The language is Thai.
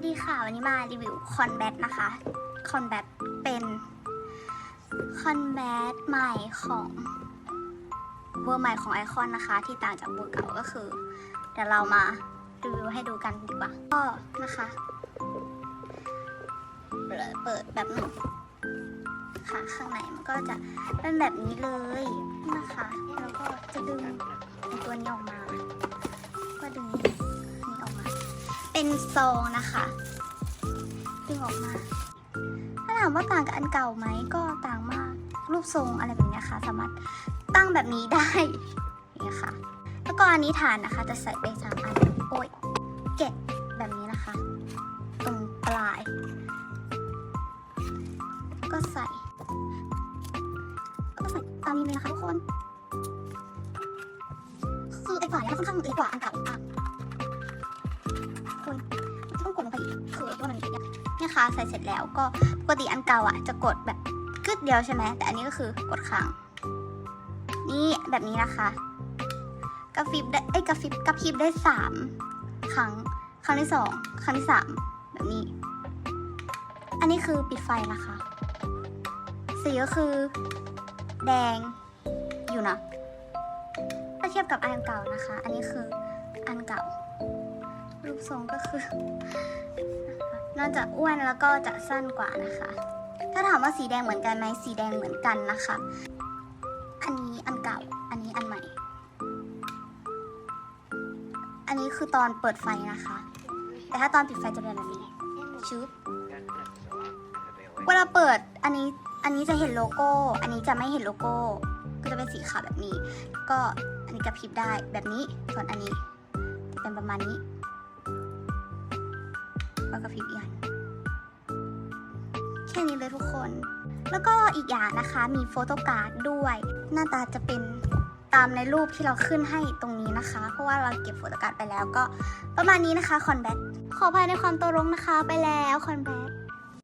วัสดีค่ะ วันนี้มารีวิวคอนแบทนะคะคอนแบทเป็นคอนแบทใหม่ของเวอร์ใหม่ของไอคอนนะคะ ที่ต่างจากเวอร์เก่าก็คือเดี๋ยวเรามารีวิวให้ดูกันดีกว่า ก็นะคะเปิดแบบหนึ่งค่ะข้างในมันก็จะเป็นแบบนี้เลยนะคะ แล้วก็จะดึงตัวนี้ออกมา ก็ดึง เป็นซองนะคะดึงออกมา ถ้าถามว่าต่างกับอันเก่าไหมก็ต่างมาก รูปทรงอะไรแบบนี้ค่ะ สามารถตั้งแบบนี้ได้อย่ค่ะ แล้วก็อันนี้ฐานนะคะ จะใส่ไปสามอันโอ้ยเก็บแบบนี้นะคะ ตรงปลาย ก็ใส่ ก็ใส่ตามนี้เลยนะคะทุกคน คือไอ้ฝาเนี่ยค่อนข้างเล็กกว่าอันเก่าอะ คุณต้องกดลงไปอีกคือว่ามันเนี่ยนี่ค่ะใส่เสร็จแล้วก็ปกติอันเก่าอะ จะกดแบบกึดเดียวใช่ไหมแต่อันนี้ก็คือกดค้างนี่แบบนี้นะคะกระฟิบได้เอ้กระฟิบกระพริบได้สามครั้งครั้งที่สองครั้งที่สามแบบนี้ อันนี้คือปิดไฟนะคะสีก็คือ แดงอยู่นะถ้าเทียบกับอันเก่านะคะ อันนี้คืออันเก่า รูปทรงก็คือน่าจะอ้วนแล้วก็จะสั้นกว่านะคะ ถ้าถามว่าสีแดงเหมือนกันไหมสีแดงเหมือนกันนะคะ อันนี้อันเก่า อันนี้อันใหม่ อันนี้คือตอนเปิดไฟนะคะ แต่ถ้าตอนปิดไฟจะเป็นแบบนี้ชุบเวลาเปิดอันนี้อันนี้จะเห็นโลโก้ อันนี้จะไม่เห็นโลโก้ ก็จะเป็นสีขาวแบบนี้ ก็อันนี้กระพริบได้แบบนี้ ส่วนอันนี้จะเป็นประมาณนี้ ก็กระพริบอีกอันแค่นี้เลยทุกคน แล้วก็อีกอย่างนะคะมีโฟโต้การ์ดด้วย หน้าตาจะเป็นตามในรูปที่เราขึ้นให้ตรงนี้นะคะ เพราะว่าเราเก็บโฟโต้การ์ดไปแล้วก็ประมาณนี้นะคะคอนแบทขออภัยในความตัวรงนะคะไปแล้วคอนแบท